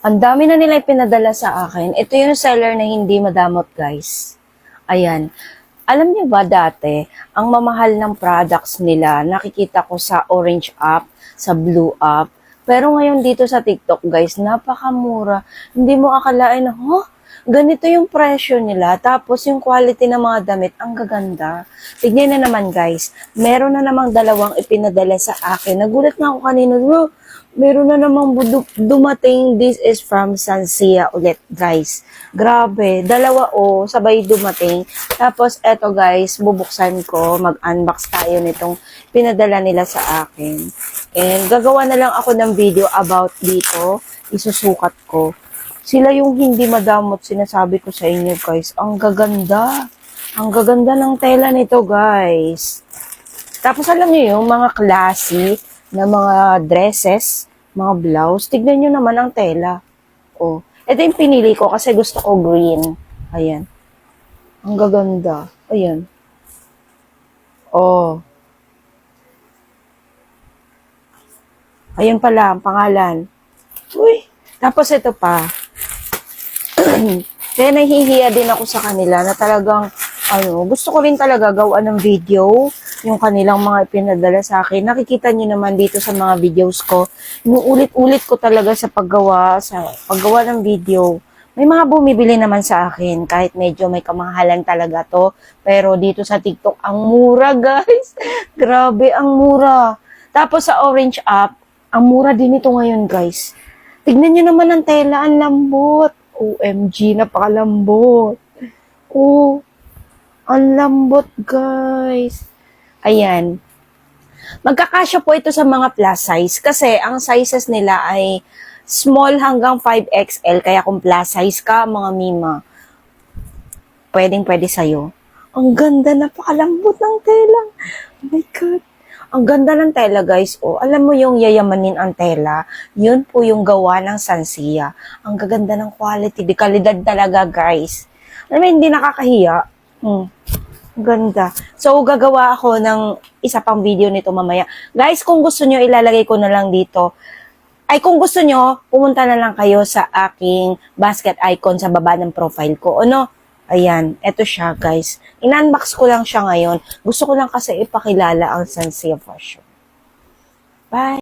Ang dami na nila pinadala sa akin. Ito yung seller na hindi madamot, guys. Ayan. Alam niyo ba dati, ang mamahal ng products nila, nakikita ko sa Orange app, sa Blue app. Pero ngayon dito sa TikTok, guys, napakamura. Hindi mo akalain huh? Ganito yung presyo nila. Tapos yung quality ng mga damit, ang gaganda. Tignan na naman, guys. Meron na namang dalawang ipinadala sa akin. Nagulat nga ako kanina, "Wow, meron na namang dumating. This is from Sansia ulit, guys. Grabe. Dalawa o, sabay dumating. Tapos, eto guys, bubuksan ko. Mag-unbox tayo nitong pinadala nila sa akin. And gagawa na lang ako ng video about dito. Isusukat ko. Sila yung hindi madamot sinasabi ko sa inyo, guys. Ang gaganda. Ang gaganda ng tela nito, guys. Tapos alam niyo yung mga classy na mga dresses, mga blouse. Tignan niyo naman ang tela. Oh. Ito yung pinili ko kasi gusto ko green. Ayan. Ang gaganda. Ayan. Oh. Ayan pala ang pangalan. Uy. Tapos ito pa. Kaya nahihiya din ako sa kanila na talagang, ano, gusto ko rin talaga gawa ng video, yung kanilang mga ipinadala sa akin. Nakikita niyo naman dito sa mga videos ko, inuulit-ulit ko talaga sa paggawa, sa paggawa ng video. May mga bumibili naman sa akin, kahit medyo may kamahalan talaga to. Pero dito sa TikTok, ang mura guys. Grabe, ang mura. Tapos sa Orange app, ang mura din ito ngayon guys. Tignan nyo naman ang tela, ang lambot. OMG, napakalambot. Oh, ang lambot, guys. Ayan. Magkakasya po ito sa mga plus size kasi ang sizes nila ay small hanggang 5XL. Kaya kung plus size ka, mga mima, pwedeng pwede sa'yo. Ang ganda, napakalambot ng tela. Oh my God. Ang ganda ng tela, guys. Oh, alam mo yung yayamanin ang tela, yun po yung gawa ng Sansia. Ang gaganda ng quality, di kalidad talaga, guys. Alam mo, hindi nakakahiya. Hmm. Ganda. So, gagawa ako ng isa pang video nito mamaya. Guys, kung gusto nyo, ilalagay ko na lang dito. Ay, kung gusto nyo, pumunta na lang kayo sa aking basket icon sa baba ng profile ko. Ano? Ayan, eto siya guys. In-unbox ko lang siya ngayon. Gusto ko lang kasi ipakilala ang Sansia Fashion. Bye!